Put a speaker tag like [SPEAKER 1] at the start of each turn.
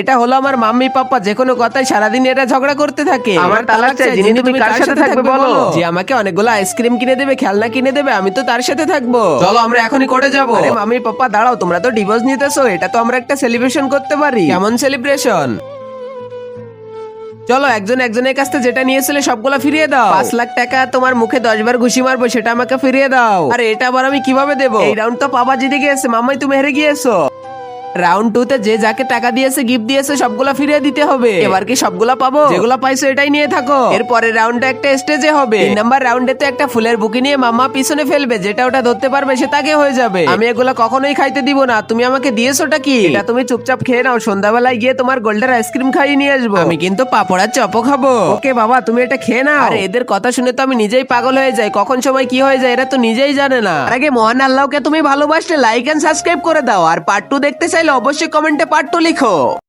[SPEAKER 1] এটা হলো আমার মাম্মি পাপ্পা যে কোনো কথাই সারাদিন এটা ঝগড়া করতে থাকে।
[SPEAKER 2] আমার তালাক চাই, যিনি তুমি কার সাথে থাকবে বলো?
[SPEAKER 1] যে আমাকে অনেকগুলো আইসক্রিম কিনে দেবে খেলনা কিনে দেবে আমি তো তার সাথে থাকব।
[SPEAKER 2] চলো আমরা এখনই কোর্টে যাব।
[SPEAKER 1] আরে মাম্মি পাপ্পা দাঁড়াও তোমরা তো ডিভোর্স নিতেছো এটা তো আমরা একটা সেলিব্রেশন করতে পারি। কেমন সেলিব্রেশন চলো একজন একজনের কাছ থেকে যেটা নিয়েছিলে সবগুলা ফিরিয়ে দাও। পাঁচ লাখ টাকা তোমার মুখে দশ বার ঘুষি মারবো সেটা আমাকে ফিরিয়ে দাও। আরে এটা আবার আমি কীভাবে দেবো? এই রাউন্ড তো পাপা জিতে গিয়েছে। মামাই তুমি হেরে গিয়েছো। রাউন্ড টু তে যে যাকে টাকা দিয়েছে গিফট দিয়েছে, সবগুলা ফিরিয়ে দিতে হবে। এবার কি সবগুলা পাবো? যেগুলা পাইছো এটাই নিয়ে থাকো। এর পরের রাউন্ডে একটা স্টেজে হবে। তিন নাম্বার রাউন্ডে তো একটা ফুলের বুকি নিয়ে মামা পিছনে ফেলবে, যেটা ওটা ধরতে পারবে, সে তাকে হয়ে যাবে। আমি এগুলা কখনোই খাইতে দিব না। তুমি আমাকে দিয়েছ দিয়েছোটা কি? এটা তুমি চুপচাপ খেয়ে নাও। সন্ধ্যাবেলায় গিয়ে তোমার গোল্ডের আইসক্রিম খাইয়ে নিয়ে আসব। আমি কিন্তু পাপড় আর চপও খাব। ওকে বাবা, তুমি এটা খেয়ে নাও। আরে, এদের কথা শুনে তো আমি নিজেই পাগল হয়ে যাই। কখন সময় কি হয়ে যায়, এরা তো নিজেই জানে না। আর আগে মহান আল্লাহকে তুমি ভালোবাসলে লাইক এন্ড সাবস্ক্রাইব করে দাও। আর পার্ট টু দেখতে চাইলে অবশ্যই কমেন্টে টু লিখো।